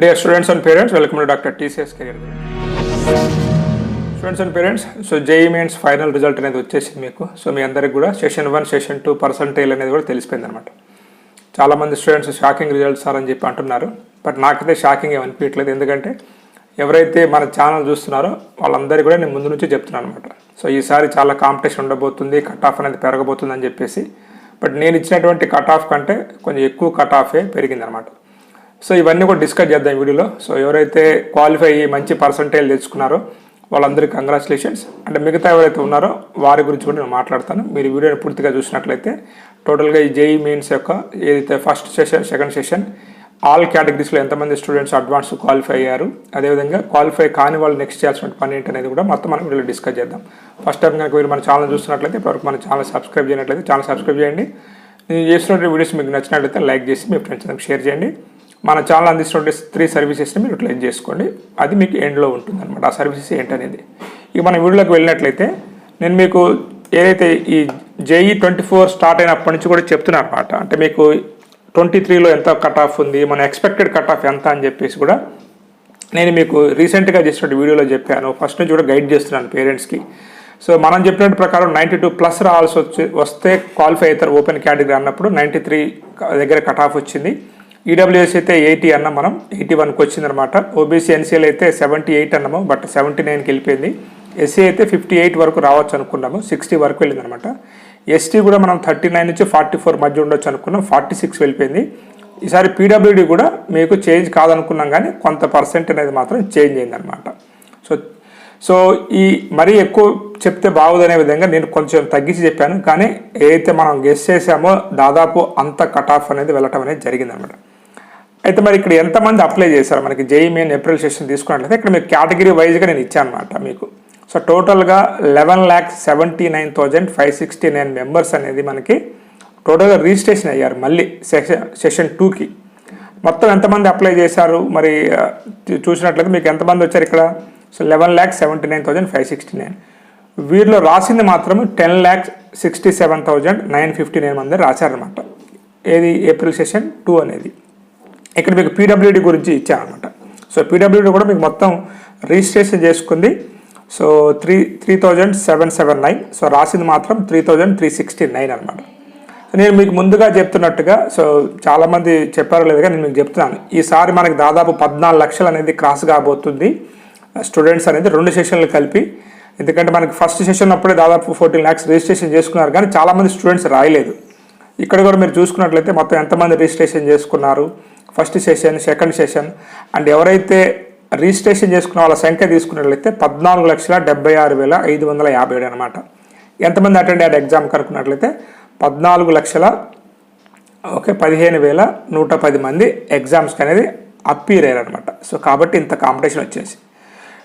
Dear students and parents welcome to doctor TCS career students and parents so JEE mains final result అనేది వచ్చేసింది మీకు. So మీ అందరికి కూడా session one session two percentile అనేది కూడా తెలిసిపోయింది అనమాట చాలామంది స్టూడెంట్స్ షాకింగ్ రిజల్ట్స్ సార్ అని చెప్పి అంటున్నారు. బట్ నాకైతే షాకింగ్ ఏమి అనిపించట్లేదు. ఎందుకంటే ఎవరైతే మన ఛానల్ చూస్తున్నారో వాళ్ళందరికీ కూడా నేను ముందు నుంచే చెప్తున్నాను అనమాట సో ఈసారి చాలా కాంపిటీషన్ ఉండబోతుంది కట్ ఆఫ్ అనేది పెరగబోతుంది అని చెప్పేసి. బట్ నేను ఇచ్చినటువంటి కట్ ఆఫ్ కంటే కొంచెం ఎక్కువ కట్ ఆఫే పెరిగిందనమాట సో ఇవన్నీ కూడా డిస్కస్ చేద్దాం ఈ వీడియోలో. సో ఎవరైతే క్వాలిఫై అయ్యి మంచి పర్సంటేజ్ తెచ్చుకున్నారో వాళ్ళందరికీ కంగ్రాచులేషన్స్ అంటే మిగతా ఎవరైతే ఉన్నారో వారి గురించి కూడా నేను మాట్లాడతాను. మీరు వీడియోని పూర్తిగా చూసినట్లయితే టోటల్గా ఈ జేఈ మెయిన్స్ యొక్క ఏదైతే first session second session all కేటగిరీస్లో ఎంతమంది స్టూడెంట్స్ అడ్వాన్స్ క్వాలిఫై అయ్యారు అదేవిధంగా క్వాలిఫై కాని వాళ్ళు నెక్స్ట్ చేయాల్సిన పని ఏంటి అనేది కూడా మొత్తం మనం వీళ్ళు డిస్కస్ చేద్దాం. ఫస్ట్ టైం కనుక మీరు మన ఛానల్ చూస్తున్నట్లయితే ఇప్పటివరకు మన ఛానల్ సబ్స్క్రైబ్ చేయనట్లయితే ఛానల్ సబ్స్క్రైబ్ చేయండి. నేను చేస్తున్న వీడియోస్ మీకు నచ్చినట్లయితే లైక్ చేసి మీ ఫ్రెండ్స్ షేర్ చేయండి. మన ఛానల్ అందిస్తున్న త్రీ సర్వీసెస్ని మీరు క్లెయిమ్ చేసుకోండి. అది మీకు ఎండ్లో ఉంటుందన్నమాట. ఆ సర్వీసెస్ ఏంటనేది. ఇక మన వీడియోలోకి వెళ్ళినట్లయితే నేను మీకు ఏదైతే ఈ జేఈ ట్వంటీ ఫోర్ స్టార్ట్ అయినప్పటి నుంచి కూడా చెప్తున్నాను అనమాట అంటే మీకు ట్వంటీ త్రీలో ఎంత కట్ ఆఫ్ ఉంది మన ఎక్స్పెక్టెడ్ కట్ ఆఫ్ ఎంత అని చెప్పేసి కూడా నేను మీకు రీసెంట్గా చేసిన వీడియోలో చెప్పాను. ఫస్ట్ నుంచి కూడా గైడ్ చేస్తున్నాను పేరెంట్స్కి సో మనం చెప్పినట్టు ప్రకారం నైంటీ టూ ప్లస్ రావాల్సి వచ్చి వస్తే క్వాలిఫై అవుతారు ఓపెన్ కేటగిరీ అన్నప్పుడు నైంటీ త్రీ దగ్గర కట్ ఆఫ్ వచ్చింది. ఈడబ్ల్యూఎస్ అయితే ఎయిటీ అన్నాం మనం ఎయిటీ వన్కి వచ్చిందనమాట. ఓబీసీ ఎన్సీఎల్ అయితే సెవెంటీ ఎయిట్ అన్నాము బట్ సెవెంటీ నైన్కి వెళ్ళిపోయింది. ఎస్సీ అయితే ఫిఫ్టీ ఎయిట్ వరకు రావచ్చు అనుకున్నాము సిక్స్టీ వరకు వెళ్ళిందనమాట. ఎస్టీ కూడా మనం థర్టీ నైన్ నుంచి ఫార్టీ ఫోర్ మధ్య ఉండొచ్చు అనుకున్నాం ఫార్టీ సిక్స్ వెళ్ళిపోయింది. ఈసారి పీడబ్ల్యూడి కూడా మీకు చేంజ్ కాదనుకున్నాం కానీ కొంత పర్సెంట్ అనేది మాత్రం చేంజ్ అయిందనమాట. సో సో ఈ మరీ ఎక్కువ చెప్తే బాగుదనే విధంగా నేను కొంచెం తగ్గించి చెప్పాను. కానీ ఏదైతే మనం గెస్ చేసామో దాదాపు అంత కట్ ఆఫ్ అనేది వెళ్ళటం అనేది జరిగిందనమాట. అయితే మరి ఇక్కడ ఎంతమంది అప్లై చేశారు? మనకి జేఈ మెయిన్ ఏప్రిల్ సెషన్ తీసుకున్నట్లయితే ఇక్కడ మీకు కేటగిరీ వైజ్గా నేను ఇచ్చాను అనమాట మీకు. సో టోటల్గా eleven lakhs seventy nine thousand five sixty nine members అనేది మనకి టోటల్గా రిజిస్ట్రేషన్ అయ్యారు మళ్ళీ సెషన్ సెషన్ టూకి. మొత్తం ఎంతమంది అప్లై చేశారు? మరి చూసినట్లయితే మీకు ఎంతమంది వచ్చారు ఇక్కడ? So eleven lakhs seventy nine thousand five sixty nine. వీరిలో రాసింది మాత్రం ten lakhs sixty seven thousand nine fifty nine మంది రాశారనమాట ఏది? ఏప్రిల్ సెషన్ టూ అనేది. ఇక్కడ మీకు పీడబ్ల్యూడి గురించి ఇచ్చారనమాట సో పీడబ్ల్యూడి కూడా మీకు మొత్తం రిజిస్ట్రేషన్ చేసుకుంది. So three three thousand seven seven nine so రాసింది మాత్రం three thousand three sixty nine అనమాట నేను మీకు ముందుగా చెప్తున్నట్టుగా సో చాలామంది చెప్పారో లేదుగా నేను మీకు చెప్తున్నాను. ఈసారి మనకి దాదాపు పద్నాలుగు లక్షలు అనేది క్రాస్ కాబోతుంది. స్టూడెంట్స్ అనేది రెండు సెషన్లు కలిపి ఎందుకంటే మనకి ఫస్ట్ సెషన్ అప్పుడే దాదాపు ఫోర్టీన్ ల్యాక్స్ రిజిస్ట్రేషన్ చేసుకున్నారు కానీ చాలామంది స్టూడెంట్స్ రాయలేదు. ఇక్కడ కూడా మీరు చూసుకున్నట్లయితే మొత్తం ఎంతమంది రిజిస్ట్రేషన్ చేసుకున్నారు? First session second session and ఎవరైతే రిజిస్ట్రేషన్ చేసుకున్న వాళ్ళ సంఖ్య తీసుకున్నట్లయితే పద్నాలుగు లక్షల డెబ్బై ఆరు వేల ఐదు వందల యాభై ఏడు అనమాట ఎంతమంది అటెండ్ అయ్యారు ఎగ్జామ్ కనుక్కున్నట్లయితే పద్నాలుగు లక్షల ఓకే పదిహేను వేల నూట పది మంది ఎగ్జామ్స్కి అనేది అప్పీర్ అయ్యారు అనమాట సో కాబట్టి ఇంత కాంపిటీషన్ వచ్చేసి.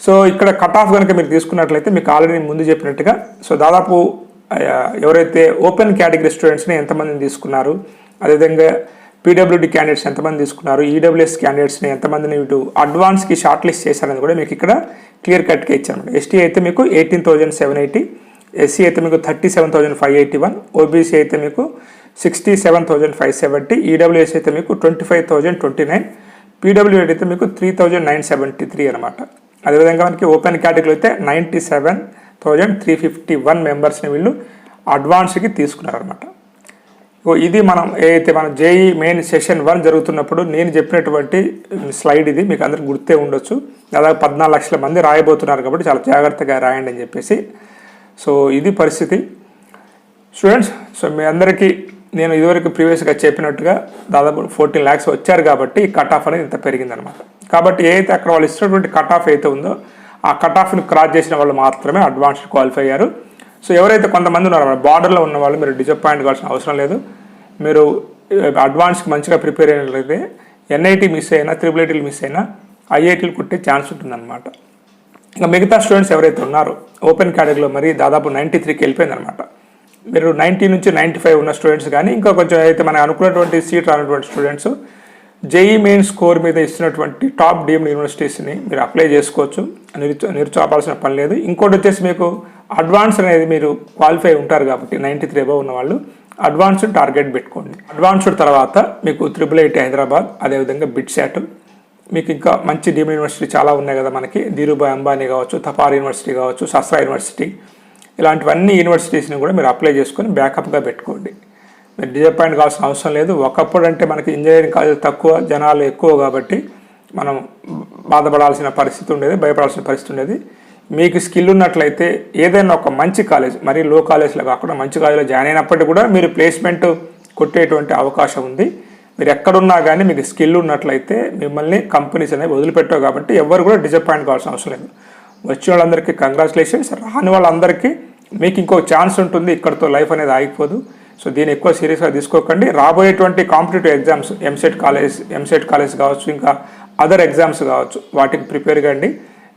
సో ఇక్కడ కట్ ఆఫ్ కనుక మీరు తీసుకున్నట్లయితే మీకు ఆల్రెడీ ముందు చెప్పినట్టుగా సో దాదాపు ఎవరైతే ఓపెన్ కేటగిరీ స్టూడెంట్స్ని ఎంతమందిని తీసుకున్నారు అదేవిధంగా పీడబ్ల్యూడి క్యాండిడేట్స్ ఎంతమంది తీసుకున్నారు? ఈడబ్ల్యూఎస్ క్యాండిడేట్స్ని ఎంతమందిని ఇటు అడ్వాన్స్కి షార్ట్ లిస్ట్ చేశారని కూడా మీకు ఇక్కడ క్లియర్ కట్గా ఇచ్చారు ఎస్టీ అయితే మీకు eighteen thousand seven eighty SC అయితే మీకు thirty seven thousand five eighty one OBC అయితే మీకు sixty seven thousand five seventy EWS అయితే మీకు twenty five thousand twenty nine PWD అయితే మీకు three thousand nine seventy three అనమాట అదేవిధంగా మనకి ఓపెన్ కేటగిరీలో అయితే ninety seven thousand three fifty one మెంబర్స్ని వీళ్ళు అడ్వాన్స్కి తీసుకున్నారనమాట ఇది మనం ఏదైతే మన జేఈ మెయిన్ సెషన్ వన్ జరుగుతున్నప్పుడు నేను చెప్పినటువంటి స్లైడ్ ఇది మీకు అందరికి గుర్తే ఉండొచ్చు. దాదాపు పద్నాలుగు లక్షల మంది రాయబోతున్నారు కాబట్టి చాలా జాగ్రత్తగా రాయండి అని చెప్పేసి. సో ఇది పరిస్థితి. స్టూడెంట్స్ సో మీ అందరికీ నేను ఇదివరకు ప్రీవియస్గా చెప్పినట్టుగా దాదాపు ఫోర్టీన్ ల్యాక్స్ వచ్చారు కాబట్టి ఈ కట్ ఆఫ్ అనేది ఇంత పెరిగిందనమాట కాబట్టి ఏదైతే అక్కడ వాళ్ళు ఇచ్చినటువంటి కట్ ఆఫ్ అయితే ఉందో ఆ కట్ ఆఫ్ని క్రాస్ చేసిన వాళ్ళు మాత్రమే అడ్వాన్స్డ్ క్వాలిఫై అయ్యారు. సో ఎవరైతే కొంతమంది ఉన్నారో బార్డర్లో ఉన్న వాళ్ళు మీరు డిసప్పాయింట్ కావాల్సిన అవసరం లేదు. మీరు అడ్వాన్స్కి మంచిగా ప్రిపేర్ అయినట్లయితే ఎన్ఐటి మిస్ అయినా త్రిబుల్ ఐటీలు మిస్ అయినా ఐఐటీలు కుట్టే ఛాన్స్ ఉంటుందన్నమాట. ఇంకా మిగతా స్టూడెంట్స్ ఎవరైతే ఉన్నారో ఓపెన్ కేటగిరీలో మరి దాదాపు నైంటీ త్రీకి వెళ్ళిపోయింది అనమాట మీరు నైంటీ నుంచి నైంటీ ఫైవ్ ఉన్న స్టూడెంట్స్ కానీ ఇంకా కొంచెం అయితే మనం అనుకున్నటువంటి సీట్ రానటువంటి స్టూడెంట్స్ జేఈ మెయిన్ స్కోర్ మీద ఇస్తున్నటువంటి టాప్ డీమ్డ్ యూనివర్సిటీస్ని మీరు అప్లై చేసుకోవచ్చు. నిరుచో నిరుచోపాల్సిన పని లేదు. ఇంకోటి వచ్చేసి మీకు అడ్వాన్స్ అనేది మీరు క్వాలిఫై ఉంటారు కాబట్టి నైంటీ త్రీ అబవ్ ఉన్న వాళ్ళు అడ్వాన్స్డ్ టార్గెట్ పెట్టుకోండి. అడ్వాన్స్డ్ తర్వాత మీకు త్రిబుల్ ఐటీ హైదరాబాద్ అదేవిధంగా బిట్సాట్ మీకు ఇంకా మంచి డీమ్ యూనివర్సిటీ చాలా ఉన్నాయి కదా మనకి. ధీరుభాయ్ అంబానీ కావచ్చు తపార్ యూనివర్సిటీ కావచ్చు సస్రా యూనివర్సిటీ. ఇలాంటివన్నీ యూనివర్సిటీస్ని కూడా మీరు అప్లై చేసుకొని బ్యాకప్గా పెట్టుకోండి. మీరు డిసప్పాయింట్ కావాల్సిన అవసరం లేదు. ఒకప్పుడు అంటే మనకి ఇంజనీరింగ్ కాలేజ్ తక్కువ జనాలు ఎక్కువ కాబట్టి మనం బాధపడాల్సిన పరిస్థితి ఉండేది భయపడాల్సిన పరిస్థితి ఉండేది. మీకు స్కిల్ ఉన్నట్లయితే ఏదైనా ఒక మంచి కాలేజ్ మరి లో కాలేజ్లో కాకుండా మంచి కాలేజ్లో జాయిన్ అయినప్పటికీ కూడా మీరు ప్లేస్మెంట్ కొట్టేటువంటి అవకాశం ఉంది. మీరు ఎక్కడున్నా కానీ మీకు స్కిల్ ఉన్నట్లయితే మిమ్మల్ని కంపెనీస్ అనేవి వదిలిపెట్టావు కాబట్టి ఎవరు కూడా డిసప్పాయింట్ కావాల్సిన అవసరం లేదు. వచ్చిన వాళ్ళందరికీ కంగ్రాచులేషన్స్ రాని వాళ్ళందరికీ మీకు ఇంకో ఛాన్స్ ఉంటుంది. ఇక్కడతో లైఫ్ అనేది ఆగిపోదు. సో దీన్ని ఎక్కువ సీరియస్గా తీసుకోకండి. రాబోయేటువంటి competitive exams EAMCET college EAMCET college కావచ్చు ఇంకా అదర్ ఎగ్జామ్స్ కావచ్చు వాటికి ప్రిపేర్ కండి.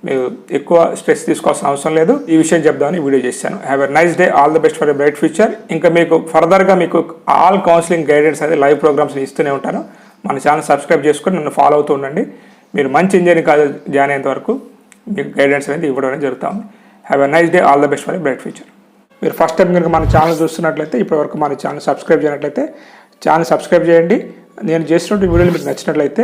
మీరు ఎక్కువ స్ట్రెస్ తీసుకోవాల్సిన అవసరం లేదు. ఈ విషయం చెప్దామని వీడియో చేశాను. Have a nice day all the best for a bright future ఇంకా మీకు ఫర్దర్గా మీకు ఆల్ కౌన్సిలింగ్ గైడెన్స్ అనేది లైవ్ ప్రోగ్రామ్స్ ఇస్తూనే ఉంటాను. మన ఛానల్ సబ్స్క్రైబ్ చేసుకొని నన్ను ఫాలో అవుతూ ఉండండి. మీరు మంచి ఇంజనీరింగ్ కాలేజ్ జాయిన్ అయ్యేంత వరకు మీకు గైడెన్స్ అనేది ఇవ్వడం అనేది జరుగుతుంది have a nice day all the best for a bright future మీరు ఫస్ట్ టైం కనుక మన ఛానల్ చూస్తున్నట్లయితే ఇప్పటివరకు మన ఛానల్ సబ్స్క్రైబ్ చేయనట్లయితే ఛానల్ సబ్స్క్రైబ్ చేయండి. నేను చేసినటువంటి వీడియోలు మీకు నచ్చినట్లయితే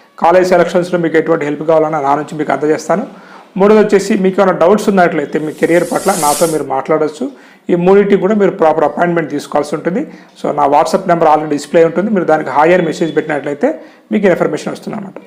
కాలేజ్ సెలక్షన్స్లో మీకు ఎటువంటి హెల్ప్ కావాలన్నా నా నుంచి మీకు అందజేస్తాను. మూడోది వచ్చేసి మీకు ఏమైనా డౌట్స్ ఉన్నట్లయితే మీ కెరియర్ పట్ల నాతో మీరు మాట్లాడవచ్చు ఈ మూడింటి కూడా మీరు ప్రాపర్ అపాయింట్మెంట్ తీసుకోవాల్సి ఉంటుంది. సో నా వాట్సాప్ నెంబర్ ఆల్రెడీ డిస్ప్లే ఉంటుంది. మీరు దానికి హాయర్ మెసేజ్ పెట్టినట్లయితే మీకు ఇన్ఫర్మేషన్ వస్తుంది అన్నమాట